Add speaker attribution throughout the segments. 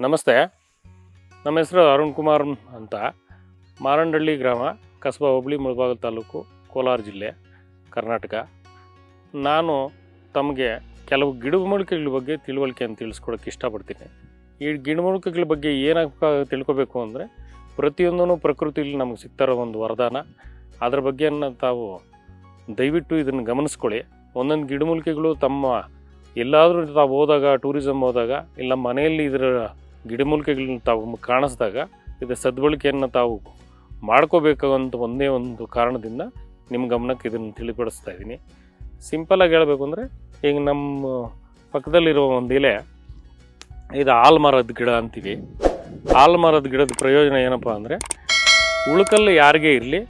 Speaker 1: ನಮಸ್ತೆ. ನಮ್ಮ ಹೆಸರು ಅರುಣ್ ಕುಮಾರ್ ಅಂತ. ಮಾರಂಡಳ್ಳಿ ಗ್ರಾಮ, ಕಸಬಾ ಹೋಬಳಿ, ಮುಳಬಾಗಿಲು ತಾಲೂಕು, ಕೋಲಾರ ಜಿಲ್ಲೆ, ಕರ್ನಾಟಕ. ನಾನು ತಮಗೆ ಕೆಲವು ಗಿಡಮೂಲಿಕೆಗಳ ಬಗ್ಗೆ ತಿಳುವಳಿಕೆಯನ್ನು ತಿಳಿಸ್ಕೊಡೋಕ್ಕೆ ಇಷ್ಟಪಡ್ತೀನಿ. ಈ ಗಿಡಮೂಲಿಕೆಗಳ ಬಗ್ಗೆ ಏನಾಗ ತಿಳ್ಕೊಬೇಕು ಅಂದರೆ ಪ್ರತಿಯೊಂದೂ ಪ್ರಕೃತಿಯಲ್ಲಿ ನಮಗೆ ಸಿಗ್ತಾರೋ ಒಂದು ವರದಾನ. ಅದರ ಬಗ್ಗೆ ತಾವು ದಯವಿಟ್ಟು ಇದನ್ನು ಗಮನಿಸ್ಕೊಳ್ಳಿ. ಒಂದೊಂದು ಗಿಡಮೂಲಿಕೆಗಳು ತಮ್ಮ ಎಲ್ಲಾದರೂ ತಾವು ಹೋದಾಗ ಟೂರಿಸಮ್ ಹೋದಾಗ, ಇಲ್ಲ ಮನೆಯಲ್ಲಿ ಇದರ ಗಿಡಮೂಲಿಕೆಗಳನ್ನ ತಾವು ಕಾಣಿಸಿದಾಗ ಇದರ ಸದ್ಬಳಕೆಯನ್ನು ತಾವು ಮಾಡ್ಕೋಬೇಕಾಗಂಥ ಒಂದೇ ಒಂದು ಕಾರಣದಿಂದ ನಿಮ್ಮ ಗಮನಕ್ಕೆ ಇದನ್ನು ತಿಳಿಪಡಿಸ್ತಾ ಇದ್ದೀನಿ. ಸಿಂಪಲಾಗಿ ಹೇಳಬೇಕು ಅಂದರೆ, ಈಗ ನಮ್ಮ ಪಕ್ಕದಲ್ಲಿರುವ ಒಂದು ಎಲೆ, ಇದು ಆಲ್ಮರದ ಗಿಡ ಅಂತೀವಿ. ಆಲ್ಮರದ ಗಿಡದ ಪ್ರಯೋಜನ ಏನಪ್ಪ ಅಂದರೆ, ಉಳುಕಲ್ಲು ಯಾರಿಗೇ ಇರಲಿ,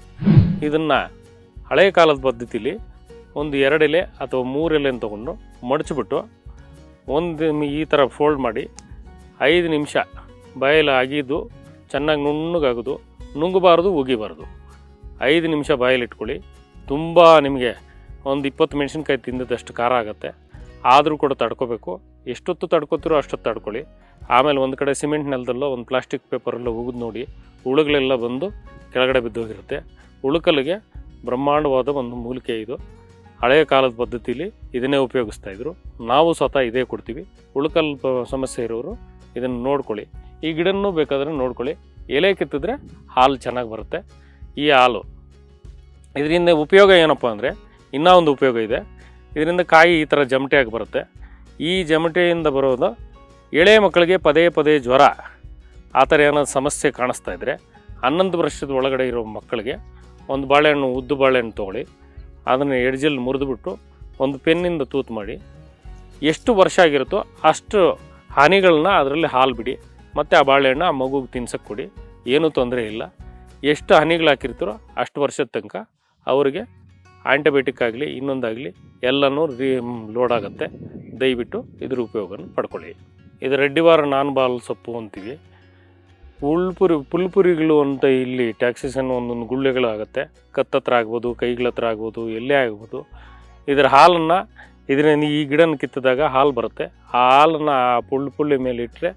Speaker 1: ಇದನ್ನು ಹಳೆಯ ಕಾಲದ ಪದ್ಧತಿಲಿ ಒಂದು ಎರಡು ಎಲೆ ಅಥವಾ ಮೂರು ಎಲೆಯನ್ನು ತೊಗೊಂಡು ಮಡಚಿಬಿಟ್ಟು ಒಂದು ಈ ಥರ ಫೋಲ್ಡ್ ಮಾಡಿ ಐದು ನಿಮಿಷ ಬಾಯಲ್ಲಿ ಅಗಿದು ಚೆನ್ನಾಗಿ ನುಣ್ಣಗಾಗೋದು, ನುಂಗಬಾರ್ದು, ಉಗಿಬಾರ್ದು. ಐದು ನಿಮಿಷ ಬಾಯಲ್ಲಿ ಇಟ್ಕೊಳ್ಳಿ ತುಂಬ ನಿಮಗೆ ಒಂದು ಇಪ್ಪತ್ತು ಮೆಣಸಿನ್ಕಾಯಿ ತಿಂದದಷ್ಟು ಖಾರ ಆಗುತ್ತೆ. ಆದರೂ ಕೂಡ ತಡ್ಕೋಬೇಕು. ಎಷ್ಟೊತ್ತು ತಡ್ಕೋತಿರೋ ಅಷ್ಟೊತ್ತು ತಡ್ಕೊಳ್ಳಿ. ಆಮೇಲೆ ಒಂದು ಕಡೆ ಸಿಮೆಂಟ್ ನೆಲದಲ್ಲೋ ಒಂದು ಪ್ಲಾಸ್ಟಿಕ್ ಪೇಪರಲ್ಲೋ ಉಗಿದು ನೋಡಿ, ಹುಳುಗಳೆಲ್ಲ ಬಂದು ಕೆಳಗಡೆ ಬಿದ್ದೋಗಿರುತ್ತೆ. ಉಳುಕಲ್ಲಿಗೆ ಬ್ರಹ್ಮಾಂಡವಾದ ಒಂದು ಮೂಲಿಕೆ ಇದು. ಹಳೆಯ ಕಾಲದ ಪದ್ಧತಿಯಲ್ಲಿ ಇದನ್ನೇ ಉಪಯೋಗಿಸ್ತಾ ಇದ್ರು. ನಾವು ಸ್ವತಃ ಇದೇ ಕೊಡ್ತೀವಿ. ಉಳುಕಲ್ ಸಮಸ್ಯೆ ಇರೋರು ಇದನ್ನು ನೋಡ್ಕೊಳ್ಳಿ. ಈ ಗಿಡನೂ ಬೇಕಾದ್ರೆ ನೋಡ್ಕೊಳ್ಳಿ. ಎಲೆ ಕಿತ್ತಿದ್ರೆ ಹಾಲು ಚೆನ್ನಾಗಿ ಬರುತ್ತೆ. ಈ ಹಾಲು. ಇದರಿಂದ ಉಪಯೋಗ ಏನಪ್ಪ ಅಂದರೆ, ಇನ್ನೂ ಒಂದು ಉಪಯೋಗ ಇದೆ. ಇದರಿಂದ ಕಾಯಿ ಈ ಥರ ಜಮಟೆಯಾಗಿ ಬರುತ್ತೆ. ಈ ಜಮಟೆಯಿಂದ ಬರೋದು ಎಳೆ ಮಕ್ಕಳಿಗೆ ಪದೇ ಪದೇ ಜ್ವರ. ಆ ಥರ ಏನೋ ಸಮಸ್ಯೆ ಕಾಣಿಸ್ತಾ ಇದ್ದರೆ ಹನ್ನೊಂದು ವರ್ಷದ ಒಳಗಡೆ ಇರೋ ಮಕ್ಕಳಿಗೆ ಒಂದು ಬಾಳೆಹಣ್ಣು, ಉದ್ದು ಬಾಳೆಹಣ್ಣು ತೊಗೊಳ್ಳಿ. ಅದನ್ನು ಎಡ್ಜಲ್ಲಿ ಮುರಿದುಬಿಟ್ಟು ಒಂದು ಪೆನ್ನಿಂದ ತೂತು ಮಾಡಿ, ಎಷ್ಟು ವರ್ಷ ಆಗಿರುತ್ತೋ ಅಷ್ಟು ಹನಿಗಳನ್ನ ಅದರಲ್ಲಿ ಹಾಲು ಬಿಡಿ, ಮತ್ತು ಆ ಬಾಳೆಹಣ್ಣು ಆ ಮಗುಗೆ ತಿನ್ಸಕ್ಕೆ ಕೊಡಿ, ಏನೂ ತೊಂದರೆ ಇಲ್ಲ. ಎಷ್ಟು ಹನಿಗಳು ಹಾಕಿರ್ತಾರೋ ಅಷ್ಟು ವರ್ಷದ ತನಕ ಅವರಿಗೆ ಆ್ಯಂಟಿಬಯೋಟಿಕ್ ಆಗಲಿ, ಇನ್ನೊಂದಾಗಲಿ ಎಲ್ಲನೂ ರೀ ಲೋಡ್ ಆಗುತ್ತೆ. ದಯವಿಟ್ಟು ಇದ್ರ ಉಪಯೋಗನ ಪಡ್ಕೊಳ್ಳಿ. ಇದು ರೆಡ್ಡಿವಾರ ನಾನ್ ಬಾಲ್ ಸೊಪ್ಪು ಅಂತೀವಿ. ಉಳ್ಪುರಿ, ಪುಲ್ಪುರಿಗಳು ಅಂತ ಇಲ್ಲಿ ಟ್ಯಾಕ್ಸಿಸನ್ ಒಂದೊಂದು ಗುಳ್ಳೆಗಳಾಗುತ್ತೆ. ಕತ್ತತ್ರ ಆಗ್ಬೋದು ಕೈಗಳ ಹತ್ರ ಆಗ್ಬೋದು, ಎಲ್ಲೇ ಆಗ್ಬೋದು. ಇದರ ಹಾಲನ್ನು ಇದರಿಂದ ಈ ಗಿಡನ ಕಿತ್ತಿದಾಗ ಹಾಲು ಬರುತ್ತೆ. ಆ ಹಾಲನ್ನು ಪುಲ್ ಪುಳ್ಳಿ ಮೇಲೆ ಇಟ್ಟರೆ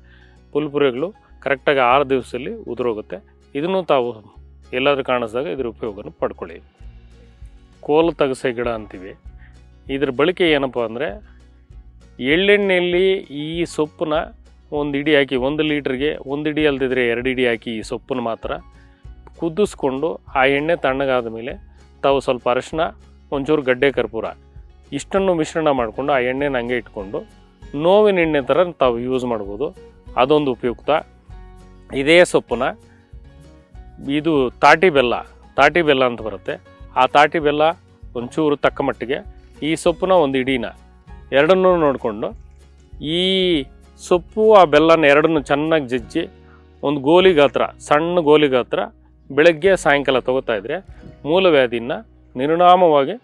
Speaker 1: ಪುಲ್ಪುರೆಗಳು ಕರೆಕ್ಟಾಗಿ ಆರು ದಿವಸದಲ್ಲಿ ಉದುರೋಗುತ್ತೆ. ಇದನ್ನು ತಾವು ಎಲ್ಲಾದರೂ ಕಾಣಿಸಿದಾಗ ಇದ್ರ ಉಪಯೋಗವನ್ನು ಪಡ್ಕೊಳ್ಳಿ. ಕೋಲು ತಗಸೆ ಗಿಡ ಅಂತೀವಿ. ಇದ್ರ ಬಳಕೆ ಏನಪ್ಪ ಅಂದರೆ ಎಳ್ಳೆಣ್ಣೆಯಲ್ಲಿ ಈ ಸೊಪ್ಪನ್ನ ಒಂದು ಇಡಿ ಹಾಕಿ, ಒಂದು ಲೀಟ್ರಿಗೆ ಒಂದು ಇಡಿ ಅಲ್ದಿದ್ರೆ ಎರಡು ಇಡಿ ಹಾಕಿ ಈ ಸೊಪ್ಪನ್ನು ಮಾತ್ರ ಕುದಿಸ್ಕೊಂಡು ಆ ಎಣ್ಣೆ ತಣ್ಣಗಾದ ಮೇಲೆ ತಾವು ಸ್ವಲ್ಪ ಅರಶಿನ ಒಂಚೂರು ಗಡ್ಡೆ ಕರ್ಪೂರ ಇಷ್ಟನ್ನು ಮಿಶ್ರಣ ಮಾಡಿಕೊಂಡು ಆ ಎಣ್ಣೆನ ಹಂಗೆ ಇಟ್ಕೊಂಡು ನೋವಿನ ಎಣ್ಣೆ ಥರ ತಾವು ಯೂಸ್ ಮಾಡ್ಬೋದು. ಅದೊಂದು ಉಪಯುಕ್ತ. ಇದೇ ಸೊಪ್ಪನ್ನ ಇದು ತಾಟಿ ಬೆಲ್ಲ ತಾಟಿ ಬೆಲ್ಲ ಅಂತ ಬರುತ್ತೆ. ಆ ತಾಟಿ ಬೆಲ್ಲ ಒಂಚೂರು ತಕ್ಕ ಮಟ್ಟಿಗೆ ಈ ಸೊಪ್ಪನ್ನ ಒಂದು ಇಡೀನ ಎರಡನ್ನೂ ನೋಡಿಕೊಂಡು ಈ ಸೊಪ್ಪು, ಆ ಬೆಲ್ಲನ ಎರಡನ್ನು ಚೆನ್ನಾಗಿ ಜಜ್ಜಿ ಒಂದು ಗೋಲಿ ಗಾತ್ರ, ಸಣ್ಣ ಗೋಲಿ ಗಾತ್ರ ಬೆಳಗ್ಗೆ ಸಾಯಂಕಾಲ ತಗೋತಾ ಇದ್ದರೆ ಮೂಲವ್ಯಾಧಿನ ನಿರ್ನಾಮವಾಗಿ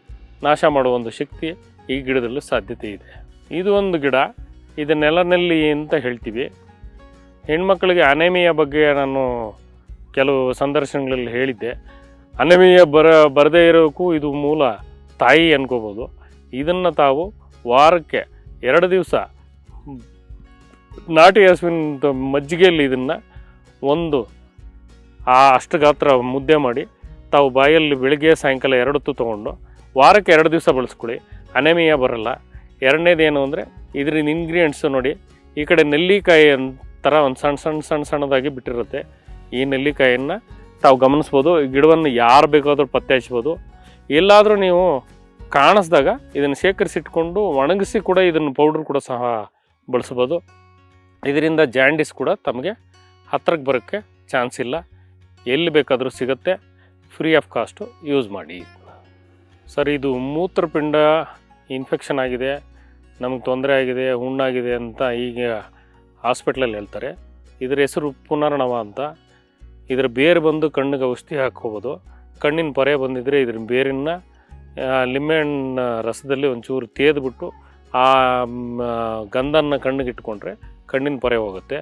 Speaker 1: ನಾಶ ಮಾಡುವ ಒಂದು ಶಕ್ತಿ ಈ ಗಿಡದಲ್ಲಿ ಸಾಧ್ಯತೆ ಇದೆ. ಇದು ಒಂದು ಗಿಡ, ಇದು ನೆಲನೆಲ್ಲಿ ಅಂತ ಹೇಳ್ತೀವಿ. ಹೆಣ್ಮಕ್ಳಿಗೆ ಅನೆಮಿಯ ಬಗ್ಗೆ ನಾನು ಕೆಲವು ಸಂದರ್ಶನಗಳಲ್ಲಿ ಹೇಳಿದ್ದೆ. ಅನೆಮಿಯ ಬರ, ಬರದೇ ಇರೋಕ್ಕೂ ಇದು ಮೂಲ ತಾಯಿ ಅನ್ಕೋಬೋದು. ಇದನ್ನು ತಾವು ವಾರಕ್ಕೆ ಎರಡು ದಿವಸ, ನಾಟಿ ಹಸುವಿನ ಮಜ್ಜಿಗೆಯಲ್ಲಿ ಇದನ್ನು ಒಂದು, ಆ ಅಷ್ಟು ಗಾತ್ರ ಮುದ್ದೆ ಮಾಡಿ, ತಾವು ಬಾಯಲ್ಲಿ ಬೆಳಿಗ್ಗೆ ಸಾಯಂಕಾಲ ಎರಡೊತ್ತು ತೊಗೊಂಡು ವಾರಕ್ಕೆ ಎರಡು ದಿವಸ ಬಳಸ್ಕೊಳ್ಳಿ. ಅನೇಮಿಯ ಬರಲ್ಲ. ಎರಡನೇದು ಏನು ಅಂದರೆ ಇದರಿಂದ ಇಂಗ್ರೀಡಿಯೆಂಟ್ಸು ನೋಡಿ, ಈ ಕಡೆ ನೆಲ್ಲಿಕಾಯಿ ಥರ ಒಂದು ಸಣ್ಣ ಸಣ್ಣ ಸಣ್ಣ ಸಣ್ಣದಾಗಿ ಬಿಟ್ಟಿರುತ್ತೆ. ಈ ನೆಲ್ಲಿಕಾಯಿಯನ್ನು ತಾವು ಗಮನಿಸ್ಬೋದು. ಗಿಡವನ್ನು ಯಾರು ಬೇಕಾದರೂ ಪತ್ತೆ ಹಚ್ಬೋದು ಎಲ್ಲಾದರೂ ನೀವು ಕಾಣಿಸ್ದಾಗ ಇದನ್ನು ಶೇಖರಿಸಿಟ್ಕೊಂಡು ಒಣಗಿಸಿ ಕೂಡ ಇದನ್ನು ಪೌಡ್ರ್ ಕೂಡ ಸಹ ಬಳಸ್ಬೋದು. ಇದರಿಂದ ಜಾಂಡಿಸ್ ಕೂಡ ತಮಗೆ ಹತ್ತಿರಕ್ಕೆ ಬರೋಕ್ಕೆ ಚಾನ್ಸ್ ಇಲ್ಲ. ಎಲ್ಲಿ ಬೇಕಾದರೂ ಸಿಗುತ್ತೆ. ಫ್ರೀ ಆಫ್ ಕಾಸ್ಟು ಯೂಸ್ ಮಾಡಿ. ಸರ್, ಇದು ಮೂತ್ರಪಿಂಡ ಇನ್ಫೆಕ್ಷನ್ ಆಗಿದೆ, ನಮಗೆ ತೊಂದರೆ ಆಗಿದೆ, ಹುಣ್ಣಾಗಿದೆ ಅಂತ ಈಗ ಹಾಸ್ಪಿಟ್ಲಲ್ಲಿ ಹೇಳ್ತಾರೆ. ಇದರ ಹೆಸರು ಪುನರ್ನವ ಅಂತ. ಇದರ ಬೇರು ಬಂದು ಕಣ್ಣಿಗೆ ಔಷಧಿ ಹಾಕ್ಕೋಬೋದು. ಕಣ್ಣಿನ ಪೊರೆ ಬಂದಿದ್ದರೆ ಇದ್ರ ಬೇರಿನ ಲಿಂಬೆಹಣ್ಣ ರಸದಲ್ಲಿ ಒಂಚೂರು ತೇದ್ಬಿಟ್ಟು ಆ ಗಂಧನ ಕಣ್ಣಿಗೆ ಇಟ್ಕೊಂಡ್ರೆ ಕಣ್ಣಿನ ಪೊರೆ ಹೋಗುತ್ತೆ.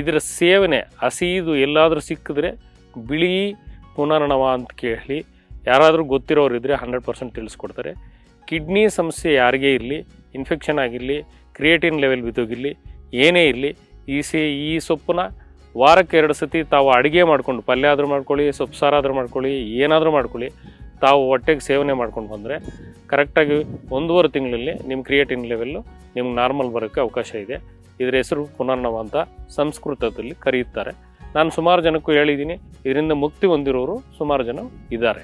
Speaker 1: ಇದರ ಸೇವನೆ ಹಸಿದು ಎಲ್ಲಾದರೂ ಸಿಕ್ಕಿದ್ರೆ ಬಿಳಿ ಪುನರ್ಣವ ಅಂತ ಕೇಳಿ ಯಾರಾದರೂ ಗೊತ್ತಿರೋರು ಇದ್ದರೆ ಹಂಡ್ರೆಡ್ ಪರ್ಸೆಂಟ್ ತಿಳಿಸ್ಕೊಡ್ತಾರೆ. ಕಿಡ್ನಿ ಸಮಸ್ಯೆ ಯಾರಿಗೇ ಇರಲಿ ಇನ್ಫೆಕ್ಷನ್ ಆಗಿರಲಿ ಕ್ರಿಯೇಟಿನ್ ಲೆವೆಲ್ ಬಿದ್ದೋಗಿರಲಿ, ಏನೇ ಇರಲಿ, ಈ ಸಿ, ಈ ಸೊಪ್ಪನ್ನ ವಾರಕ್ಕೆ ಎರಡು ಸತಿ ತಾವು ಅಡುಗೆ ಮಾಡ್ಕೊಂಡು, ಪಲ್ಯ ಆದರೂ ಮಾಡ್ಕೊಳ್ಳಿ, ಸೊಪ್ಪು ಸಾರು ಆದರೂ ಮಾಡ್ಕೊಳ್ಳಿ, ಏನಾದರೂ ಮಾಡ್ಕೊಳ್ಳಿ, ತಾವು ಹೊಟ್ಟೆಗೆ ಸೇವನೆ ಮಾಡ್ಕೊಂಡು ಬಂದರೆ ಕರೆಕ್ಟಾಗಿ ಒಂದೂವರೆ ತಿಂಗಳಲ್ಲಿ ನಿಮ್ಮ ಕ್ರಿಯೇಟಿನ್ ಲೆವೆಲ್ಲು ನಿಮ್ಗೆ ನಾರ್ಮಲ್ ಬರೋಕ್ಕೆ ಅವಕಾಶ ಇದೆ. ಇದರ ಹೆಸರು ಪುನರ್ನವ ಅಂತ ಸಂಸ್ಕೃತದಲ್ಲಿ ಕರೆಯುತ್ತಾರೆ. ನಾನು ಸುಮಾರು ಜನಕ್ಕೂ ಹೇಳಿದ್ದೀನಿ ಇದರಿಂದ ಮುಕ್ತಿ ಹೊಂದಿರೋರು ಸುಮಾರು ಜನ ಇದ್ದಾರೆ.